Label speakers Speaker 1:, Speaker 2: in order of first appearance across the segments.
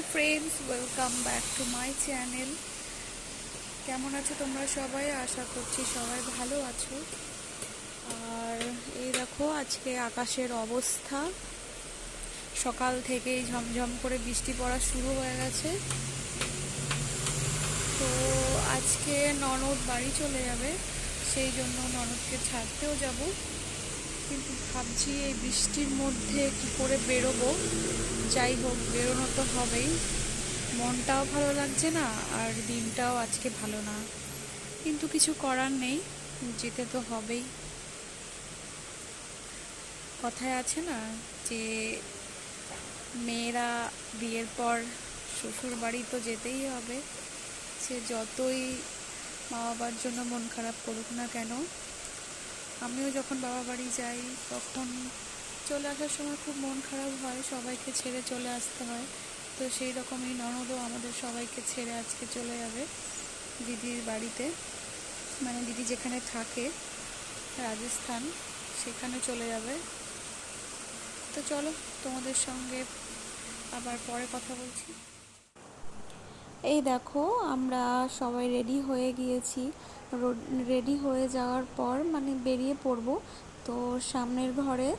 Speaker 1: Hi friends welcome back to my channel কেমন আছো তোমরা সবাই? আশা করছি সবাই ভালো আছো। আর এই দেখো, আজকে আকাশের অবস্থা। সকাল থেকেই ঝমঝম করে বৃষ্টি পড়া শুরু হয়ে গেছে। তো আজকে ননদ বাড়ি চলে যাবে, সেই জন্য ননদকে ছাড়তেও যাব। কিন্তু ভাবছি এই বৃষ্টির মধ্যে কি করে বেরোবো। যাই হোক, বেরোনো তো হবেই। মনটাও ভালো লাগছে না, আর দিনটাও আজকে ভালো না। কিন্তু কিছু করার নেই, যেতে তো হবেই। কথায় আছে না যে, মেয়েরা বিয়ের পর শ্বশুর বাড়ি তো যেতেই হবে। সে যতই মা বাবার জন্য মন খারাপ করুক না কেন আমিও যখন বাবা বাড়ি যাই, তখন চলে আসার সময় খুব মন খারাপ হয়, সবাইকে ছেড়ে চলে আসতে হয়। তো সেই রকমই ননদও আমাদের সবাইকে ছেড়ে আজকে চলে যাবে দিদির বাড়িতে। মানে দিদি যেখানে থাকে, রাজস্থান, সেখানে চলে যাবে। তো চলো তোমাদের সঙ্গে আবার পরে কথা বলছি। এই দেখো, আমরা সবাই রেডি হয়ে গিয়েছি। রেডি হয়ে যাওয়ার পর মানে বেরিয়ে পড়ব। তো সামনের ঘরে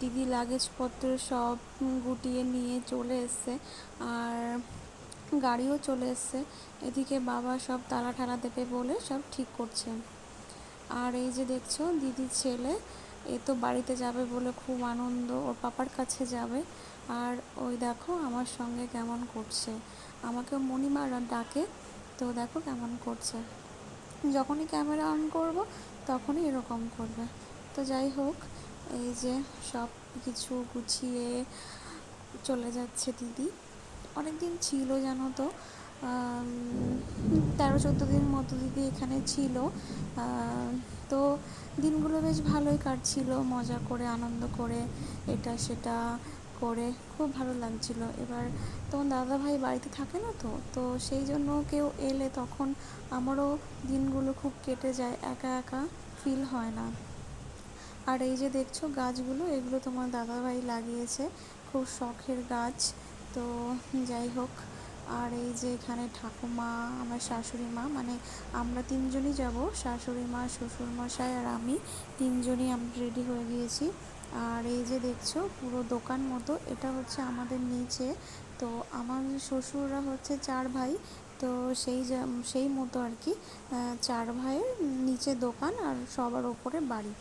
Speaker 1: দিদি লাগেজপত্র সব গুটিয়ে নিয়ে চলে এসছে। আর গাড়িও চলে এসছে। এদিকে বাবা সব তালা ঠালা দেবে বলে সব ঠিক করছে। আর এই যে দেখছ, দিদির ছেলে, এ তো বাড়িতে যাবে বলে খুব আনন্দ। ওর পাপার কাছে যাবে। আর ওই দেখো, আমার সঙ্গে কেমন করছে। আমাকে মণিমা ডাকে, তো দেখো কেমন করছে। যখনই ক্যামেরা অন করব, তখনই এরকম করবে। তো যাই হোক, এই যে সব কিছু গুছিয়ে চলে যাচ্ছে দিদি। অনেক দিন ছিল জানো তো তেরো চোদ্দ দিন মতো দিদি এখানে ছিল। তো দিনগুলো বেশ ভালোই কাটছিল, মজা করে, আনন্দ করে, এটা সেটা। করে, খুব ভালো লাগছিল। এবার তখন দাদা ভাই বাড়িতে থাকে না তো তো সেই জন্য কেউ এলে তখন আমারও দিনগুলো খুব কেটে যায়, একা একা ফিল হয় না। আর এই যে দেখছ গাছগুলো, এগুলো তোমার দাদাভাই লাগিয়েছে, খুব শখের গাছ। তো যাই হোক আর এই যে এখানে ঠাকুমা, আমার শাশুড়ি মা মানে আমরা তিনজনই যাব, শাশুড়ি মা, শ্বশুর মশাই আর আমি, তিনজনই আমরা রেডি হয়ে গিয়েছি। আর এই যে দেখছ, পুরো দোকান মতো, এটা হচ্ছে আমাদের নিচে। তো আমার শ্বশুররা হচ্ছে চার ভাই, তো সেই সেই মতো আর কি চার ভাইয়ের নিচে দোকান আর সবার ওপরে বাড়ি।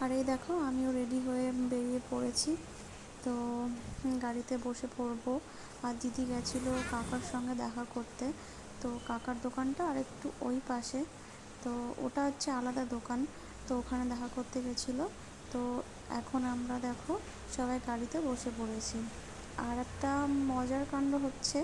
Speaker 1: আর এই দেখো, আমিও রেডি হয়ে বেরিয়ে পড়েছি। তো, গাড়িতে বসে পড়ব। আর দিদি গেছিল কাকার সঙ্গে দেখা করতে। তো কাকার দোকানটা আর একটু ওই পাশে। তো ওটা হচ্ছে আলাদা দোকান। তো ওখানে দেখা করতে গেছিল। তো এখন আমরা দেখো সবাই গাড়িতে বসে পড়েছি। আর একটা মজার কাণ্ড হচ্ছে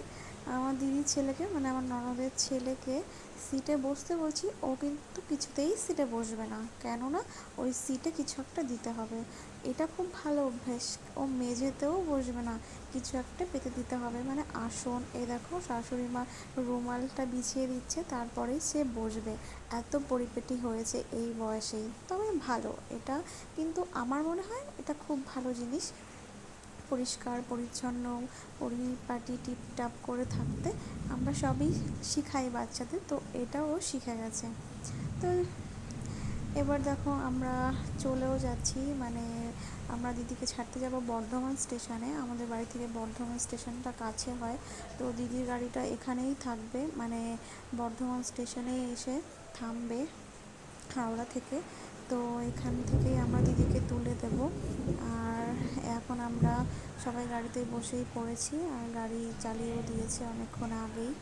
Speaker 1: আমার দিদির ছেলেকে মানে আমার ননদের ছেলেকে সিটে বসতে বলছি, ও কিন্তু কিছুতেই সিটে বসবে না। কেননা ওই সিটে কিছু একটা দিতে হবে। এটা খুব ভালো অভ্যেস। ও মেঝেতেও বসবে না। কিছু একটা পেতে দিতে হবে। মানে আসন এ দেখো শাশুড়ি মা রুমালটা বিছিয়ে দিচ্ছে, তারপরেই সে বসবে। এত পরিপেটি হয়েছে এই বয়সেই। তবে ভালো। এটা কিন্তু আমার মনে হয় এটা খুব ভালো জিনিস। পরিষ্কার, পরিচ্ছন্ন, পরিপাটি টিপটাপ করে থাকতে আমরা সবই শিখাই বাচ্চাদের, তো এটাও শিখে গেছে। তো এবার দেখো আমরা চলেও যাচ্ছি মানে আমরা দিদিকে ছাড়তে যাব বর্ধমান স্টেশনে। আমাদের বাড়ি থেকে বর্ধমান স্টেশনটা কাছে হয়, তো দিদির গাড়িটা এখানেই থাকবে মানে বর্ধমান স্টেশনে এসে থামবে হাওড়া থেকে। তো এখান থেকেই আমরা দিদিকে তুলে দেব। আর আমরা সবাই গাড়িতে বসেই পড়েছি আর গাড়ি চালিয়েও দিয়েছে অনেকক্ষণ আগেই।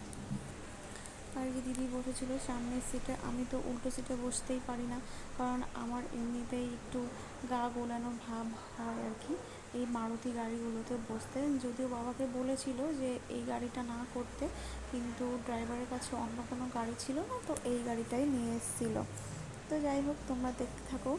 Speaker 1: আর কি দিদি বসেছিল সামনের সিটে আমি তো উল্টো সিটে বসতেই পারি না, কারণ আমার এমনিতেই একটু গা গোলানো ভাব হয় আর কি এই মারুতি গাড়িগুলোতে বসতে। যদিও বাবাকে বলেছিল যে এই গাড়িটা না করতে, কিন্তু ড্রাইভারের কাছে অন্য কোনো গাড়ি ছিল না, তো এই গাড়িটাই নিয়ে এসেছিল। তো যাই হোক, তোমরা দেখতে থাকো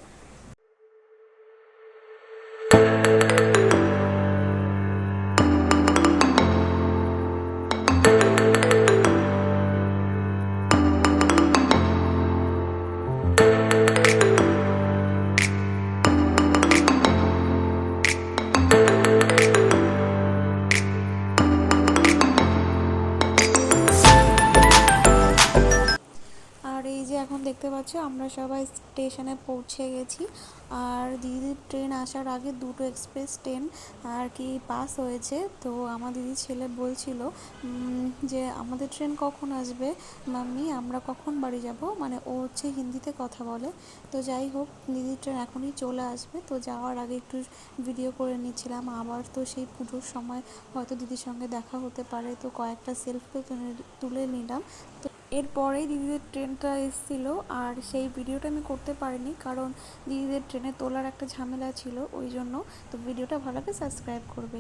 Speaker 2: দেখতে পাচ্ছ, আমরা সবাই স্টেশনে পৌঁছে গেছি। আর দিদির ট্রেন আসার আগে দুটো এক্সপ্রেস ট্রেন আর কি পাস হয়েছে। তো আমার দিদির ছেলে বলছিল যে আমাদের ট্রেন কখন আসবে? মাম্মি, আমরা কখন বাড়ি যাব? মানে ও হচ্ছে হিন্দিতে কথা বলে। তো যাই হোক, দিদির ট্রেন এখনই চলে আসবে। তো যাওয়ার আগে একটু ভিডিও করে নিচ্ছিলাম। আবার তো সেই পুজোর সময় হয়তো দিদির সঙ্গে দেখা হতে পারে। তো কয়েকটা সেলফিও তুলে নিলাম। তো এরপরেই দিদিদের ট্রেনটা এসেছিল আর সেই ভিডিওটা আমি করতে পারিনি কারণ দিদিদের ট্রেনে তোলার একটা ঝামেলা ছিল, ওই জন্য। তো ভিডিওটা ভালো লাগে সাবস্ক্রাইব করবে।